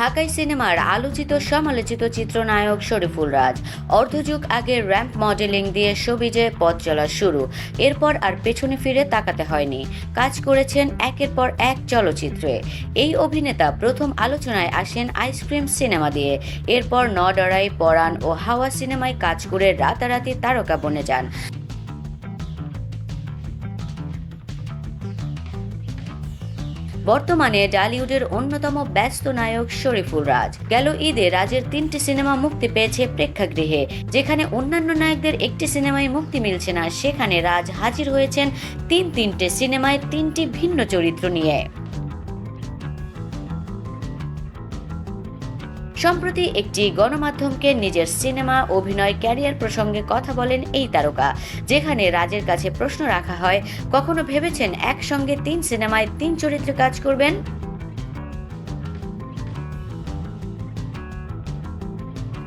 ঢাকাই সিনেমার আলোচিত সমালোচিত চিত্রনায়ক শরীফুল রাজ। অর্ধযুগ আগে র্যাম্প মডেলিং দিয়ে সবিজে পথ চলা শুরু। এরপর আর পেছনে ফিরে তাকাতে হয়নি। কাজ করেছেন একের পর এক চলচ্চিত্রে। এই অভিনেতা প্রথম আলোচনায় আসেন আইসক্রিম সিনেমা দিয়ে। এরপর নডরাই, পরাণ ও হাওয়া সিনেমায় কাজ করে রাতারাতি তারকা বনে যান। বর্তমানে ডালিউডের অন্যতম ব্যস্ত নায়ক শরীফুল রাজ। গেল ঈদে রাজের তিনটি সিনেমা মুক্তি পেয়েছে প্রেক্ষাগৃহে। যেখানে অন্যান্য নায়কদের একটি সিনেমায় মুক্তি মিলছে না, সেখানে রাজ হাজির হয়েছেন তিন তিনটে সিনেমায় তিনটি ভিন্ন চরিত্র নিয়ে। সম্প্রতি একটি গণমাধ্যমকে নিজের সিনেমা, অভিনয়, ক্যারিয়ার প্রসঙ্গে কথা বলেন এই তারকা, যেখানে রাজের কাছে প্রশ্ন রাখা হয়, কখনো ভেবেছেন একসঙ্গে তিন সিনেমায় তিন চরিত্রে কাজ করবেন?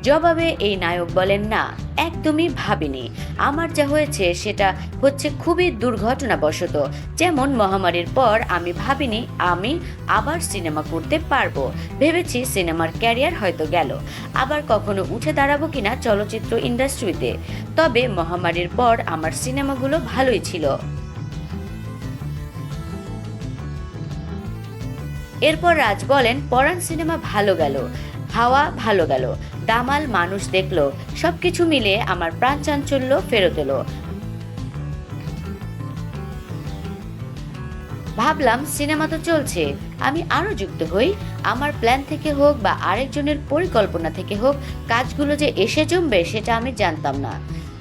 জবাবে এই নায়ক বলেন, না, একদমই ভাবিনি। আমার যা হয়েছে সেটা হচ্ছে খুবই দুর্ঘটনাবশত। যেমন মহামারীর পর আমি ভাবিনি আমি আবার সিনেমা করতে পারব। ভেবেছি সিনেমার ক্যারিয়ার হয়তো গেল। আবার কখনো উঠে দাঁড়াবো কিনা চলচ্চিত্র ইন্ডাস্ট্রিতে। তবে মহামারীর পর আমার সিনেমাগুলো ভালোই ছিল। এরপর রাজ বলেন, পরাণ সিনেমা ভালো গেল। হাওয়া ভালো গেল। দামাল মানুষ দেখল, সবকিছু মিলে আমার প্রাণ চাঞ্চল্য ফেরত এলো। ভাবলাম, সিনেমা তো চলছে, আমি আরও যুক্ত হই। আমার প্ল্যান থেকে হোক বা আরেকজনের পরিকল্পনা থেকে হোক, কাজগুলো যে এসে জমবে সেটা আমি জানতাম না।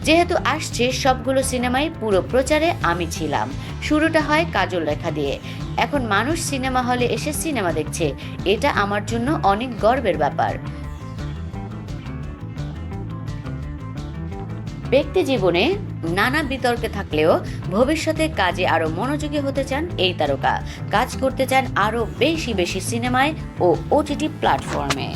যেহেতু আসছে, সবগুলো সিনেমাই পুরো প্রচারে আমি ছিলাম। শুরুটা হয় কাজল রেখা দিয়ে। এখন মানুষ সিনেমা হলে এসে সিনেমা দেখছে, এটা আমার জন্য অনেক গর্বের ব্যাপার। ব্যক্তি জীবনে নানা বিতর্কে থাকলেও ভবিষ্যতে কাজে আরও মনোযোগী হতে চান এই তারকা। কাজ করতে চান আরও বেশি বেশি সিনেমায় ও ওটিটি প্ল্যাটফর্মে।